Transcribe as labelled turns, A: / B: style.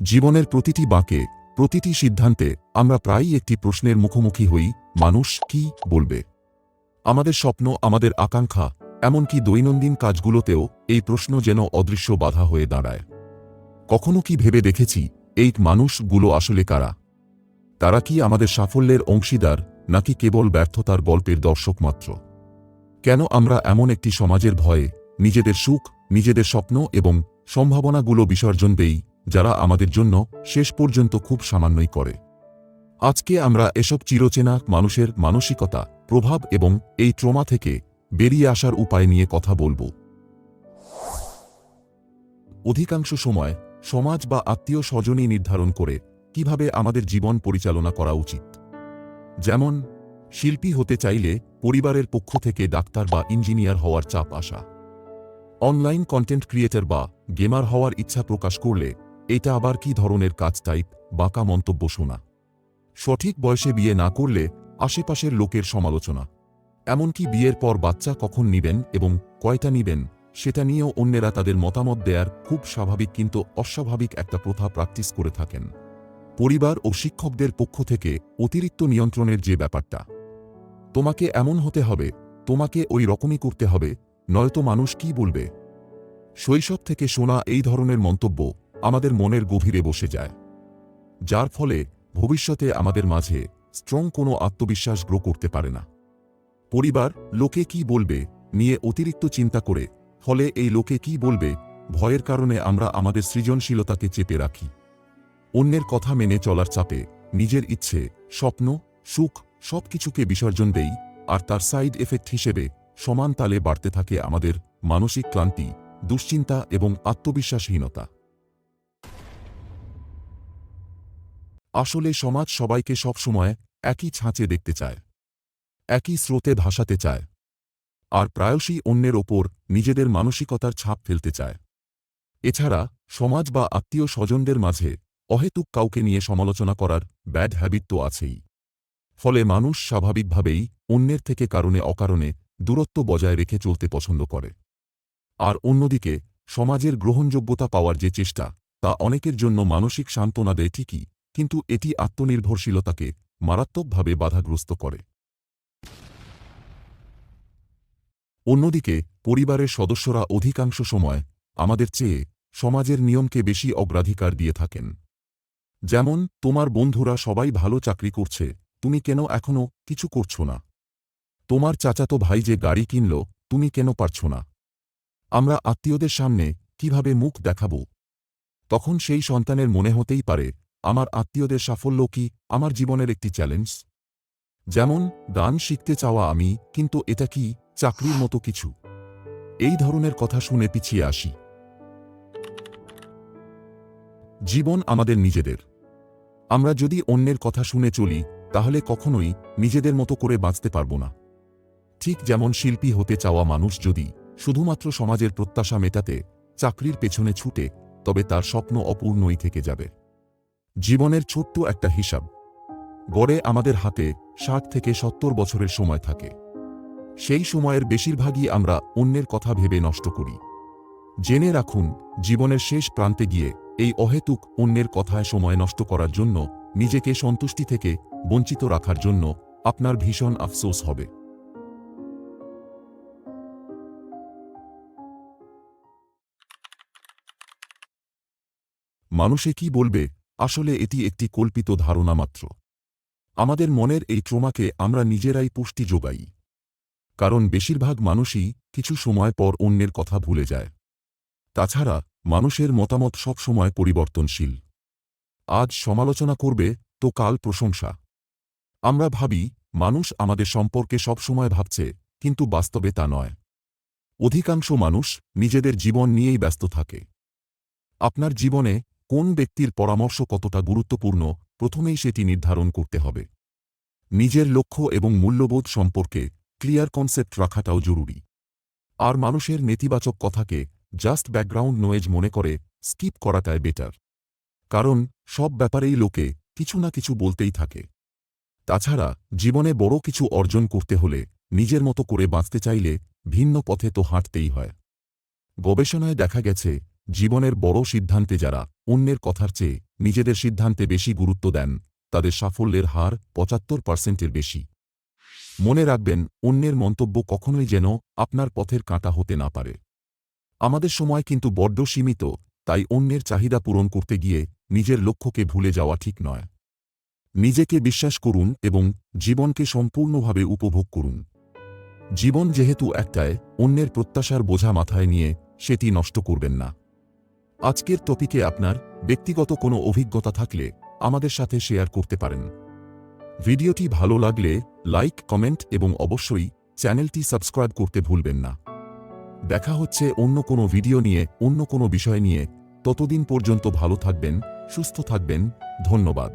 A: জীবনের প্রতিটি বাঁকে, প্রতিটি সিদ্ধান্তে আমরা প্রায়ই একটি প্রশ্নের মুখোমুখি হই, মানুষ কি বলবে? আমাদের স্বপ্ন, আমাদের আকাঙ্ক্ষা, এমনকি দৈনন্দিন কাজগুলোতেও এই প্রশ্ন যেন অদৃশ্য বাধা হয়ে দাঁড়ায়। কখনো কি ভেবে দেখেছি, এই মানুষগুলো আসলে কারা? তারা কি আমাদের সাফল্যের অংশীদার, নাকি কেবল ব্যর্থতার গল্পের দর্শক মাত্র? কেন আমরা এমন একটি সমাজের ভয়ে, নিজেদের সুখ, নিজেদের স্বপ্ন এবং সম্ভাবনাগুলো বিসর্জন দেই যারা আমাদের জন্য শেষ পর্যন্ত খুব সামান্যই করে। আজকে আমরা এসব চিরচেনা মানুষের মানসিকতা, প্রভাব এবং এই ট্রমা থেকে বেরিয়ে আসার উপায় নিয়ে কথা বলব। অধিকাংশ সময় সমাজ বা আত্মীয় স্বজনই নির্ধারণ করে কীভাবে আমাদের জীবন পরিচালনা করা উচিত। যেমন, শিল্পী হতে চাইলে পরিবারের পক্ষ থেকে ডাক্তার বা ইঞ্জিনিয়ার হওয়ার চাপ আসা। অনলাইন কন্টেন্ট ক্রিয়েটর বা গেমার হওয়ার ইচ্ছা প্রকাশ করলে এটা আবার কি ধরনের কাজ টাইপ বাঁকা মন্তব্য শোনা। সঠিক বয়সে বিয়ে না করলে আশেপাশের লোকের সমালোচনা। এমনকি বিয়ের পর বাচ্চা কখন নিবেন এবং কয়টা নিবেন, সেটা নিয়েও অন্যেরা তাদের মতামত দেয়ার খুব স্বাভাবিক কিন্তু অস্বাভাবিক একটা প্রথা প্র্যাকটিস করে থাকেন। পরিবার ও শিক্ষকদের পক্ষ থেকে অতিরিক্ত নিয়ন্ত্রণের যে ব্যাপারটা। তোমাকে এমন হতে হবে, তোমাকে ওই রকমই করতে হবে, নয়তো মানুষ কি বলবে? শৈশব থেকে শোনা এই ধরনের মন্তব্য আমাদের মনের গভীরে বসে যায়। যার ফলে ভবিষ্যতে আমাদের মাঝে স্ট্রং কোনো আত্মবিশ্বাস গ্রো করতে পারে না। পরিবার লোকে কি বলবে নিয়ে অতিরিক্ত চিন্তা করে, ফলে এই লোকে কি বলবে ভয়ের কারণে আমরা আমাদের সৃজনশীলতাকে চেপে রাখি। অন্যের কথা মেনে চলার চাপে নিজের ইচ্ছে, স্বপ্ন, সুখ সবকিছুকে বিসর্জন দেই আর তার সাইড এফেক্ট হিসেবে সমান তালে বাড়তে থাকে আমাদের মানসিক ক্লান্তি, দুশ্চিন্তা এবং আত্মবিশ্বাসহীনতা। আসলে সমাজ সবাইকে সবসময় একই ছাঁচে দেখতে চায়, একই স্রোতে ভাসাতে চায়, আর প্রায়শই অন্যের ওপর নিজেদের মানসিকতার ছাপ ফেলতে চায়। এছাড়া সমাজ বা আত্মীয় স্বজনদের মাঝে অহেতুক কাউকে নিয়ে সমালোচনা করার ব্যাড হ্যাবিট তো আছেই। ফলে মানুষ স্বাভাবিকভাবেই অন্যের থেকে কারণে অকারণে দূরত্ব বজায় রেখে চলতে পছন্দ করে। আর অন্যদিকে সমাজের গ্রহণযোগ্যতা পাওয়ার যে চেষ্টা, তা অনেকের জন্য মানসিক সান্ত্বনা দেয় ঠিকই কিন্তু এটি আত্মনির্ভরশীলতাকে মারাত্মকভাবে বাধাগ্রস্ত করে। অন্যদিকে, পরিবারের সদস্যরা অধিকাংশ সময় আমাদের চেয়ে সমাজের নিয়মকে বেশি অগ্রাধিকার দিয়ে থাকেন। যেমন, তোমার বন্ধুরা সবাই ভালো চাকরি করছে, তুমি কেন এখনও কিছু করছ না? তোমার চাচাতো ভাই যে গাড়ি কিনল, তুমি কেন পারছ না? আমরা আত্মীয়দের সামনে কীভাবে মুখ দেখাব? তখন সেই সন্তানের মনে হতেই পারে আমার আত্মীয়দের সাফল্য কি আমার জীবনের একটি চ্যালেঞ্জ যেমন, গান শিখতে চাওয়া আমি, কিন্তু এটা কি চাকরির মতো কিছু? এই ধরনের কথা শুনে পিছিয়ে আসি। জীবন আমাদের নিজেদের। আমরা যদি অন্যের কথা শুনে চলি, তাহলে কখনোই নিজেদের মতো করে বাঁচতে পারব না। ঠিক যেমন শিল্পী হতে চাওয়া মানুষ যদি শুধুমাত্র সমাজের প্রত্যাশা মেটাতে চাকরির পেছনে ছুটে, তবে তার স্বপ্ন অপূর্ণই থেকে যাবে। জীবনের ছোট্ট একটা হিসাব। গড়ে আমাদের হাতে ষাট থেকে সত্তর বছরের সময় থাকে। সেই সময়ের বেশিরভাগই আমরা অন্যের কথা ভেবে নষ্ট করি। জেনে রাখুন, জীবনের শেষ প্রান্তে গিয়ে এই অহেতুক অন্যের কথায় সময় নষ্ট করার জন্য নিজেকে সন্তুষ্টি থেকে বঞ্চিত রাখার জন্য আপনার ভীষণ আফসোস হবে। মানুষে কি বলবে? আসলে এটি একটি কল্পিত ধারণা মাত্র। আমাদের মনের এই ট্রোমাকে আমরা নিজেরাই পুষ্টি যোগাই। কারণ বেশিরভাগ মানুষই কিছু সময় পর অন্যের কথা ভুলে যায়। তাছাড়া মানুষের মতামত সবসময় পরিবর্তনশীল। আজ সমালোচনা করবে তো কাল প্রশংসা। আমরা ভাবি, মানুষ আমাদের সম্পর্কে সবসময় ভাবছে, কিন্তু বাস্তবে তা নয়। অধিকাংশ মানুষ নিজেদের জীবন নিয়েই ব্যস্ত থাকে। আপনার জীবনে কোন ব্যক্তির পরামর্শ কতটা গুরুত্বপূর্ণ, প্রথমেই সেটি নির্ধারণ করতে হবে। নিজের লক্ষ্য এবং মূল্যবোধ সম্পর্কে ক্লিয়ার কনসেপ্ট রাখাটাও জরুরি। আর মানুষের নেতিবাচক কথাকে জাস্ট ব্যাকগ্রাউন্ড নোয়েজ মনে করে স্কিপ করাটাই বেটার। কারণ সব ব্যাপারেই লোকে কিছু না কিছু বলতেই থাকে। তাছাড়া জীবনে বড় কিছু অর্জন করতে হলে নিজের মতো করে বাঁচতে চাইলে ভিন্ন পথে তো হাঁটতেই হয়। গবেষণায় দেখা গেছে জীবনের বড় সিদ্ধান্তে যারা অন্যের কথার চেয়ে নিজেদের সিদ্ধান্তে বেশি গুরুত্ব দেন, তাদের সাফল্যের হার পঁচাত্তর পার্সেন্টের বেশি। মনে রাখবেন, অন্যের মন্তব্য কখনোই যেন আপনার পথের কাঁটা হতে না পারে। আমাদের সময় কিন্তু বড্ড সীমিত, তাই অন্যের চাহিদা পূরণ করতে গিয়ে নিজের লক্ষ্যকে ভুলে যাওয়া ঠিক নয়। নিজেকে বিশ্বাস করুন এবং জীবনকে সম্পূর্ণভাবে উপভোগ করুন। জীবন যেহেতু একটায় অন্যের প্রত্যাশার বোঝা মাথায় নিয়ে সেটি নষ্ট করবেন না। আজকের টপিকে আপনার ব্যক্তিগত কোনো অভিজ্ঞতা থাকলে আমাদের সাথে শেয়ার করতে পারেন। ভিডিওটি ভালো লাগলে লাইক, কমেন্ট এবং অবশ্যই চ্যানেলটি সাবস্ক্রাইব করতে ভুলবেন না। দেখা হচ্ছে অন্য কোনো ভিডিও নিয়ে, অন্য কোনো বিষয় নিয়ে। ততদিন পর্যন্ত ভালো থাকবেন, সুস্থ থাকবেন। ধন্যবাদ।